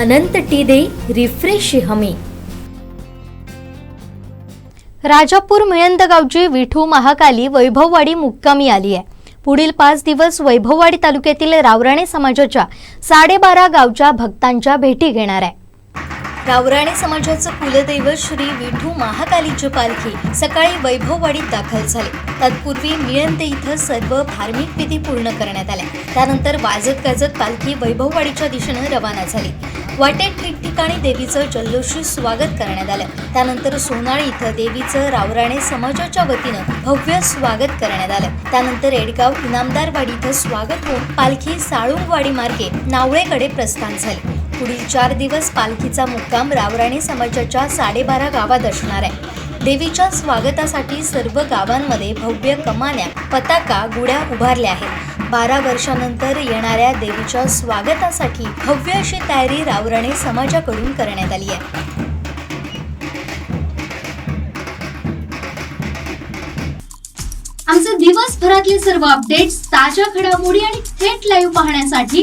अनंत T दे refresh हमी. राजापूर मिळंदगावची विठू महाकाली वैभववाडी मुक्कामी आली आहे. पुढील पाच दिवस वैभववाडी तालुक्यातील रावराणे समाजाच्या साडेबारा गावच्या भक्तांच्या भेटी घेणार आहे. रावराणे समाजाचं कुलदैवत श्री विठू महाकालीची पालखी सकाळी वैभववाडीत दाखल झाली. तत्पूर्वी मिळंते इथं सर्व धार्मिक विधी पूर्ण करण्यात आल्या. त्यानंतर वाजत गाजत पालखी वैभववाडीच्या दिशेनं रवाना झाली. वाटेत ठिकठिकाणी देवीचं जल्लोषी स्वागत करण्यात आलं. त्यानंतर सोनाळी इथं देवीचं रावराणे समाजाच्या वतीनं भव्य स्वागत करण्यात आलं. त्यानंतर एडगाव इनामदारवाडी इथं स्वागत होऊन पालखी साळुंगवाडी मार्गे नावळेकडे प्रस्थान झाले. पुढील चार दिवस पालखीचा मुक्काम रावराणे समाजाच्या साडेबारा गावात असणार आहे. देवीच्या स्वागतासाठी सर्व गावांमध्ये भव्य कमान्या पताका गुड्या उभारल्या आहेत. बारा वर्षानंतर येणाऱ्या देवीच्या स्वागतासाठी भव्य अशी तयारी रावराणे समाजाकडून करण्यात आली आहे. आमचे दिवसभरातले सर्व अपडेट्स ताज्या घडामोडी आणि थेट लाईव्ह पाहण्यासाठी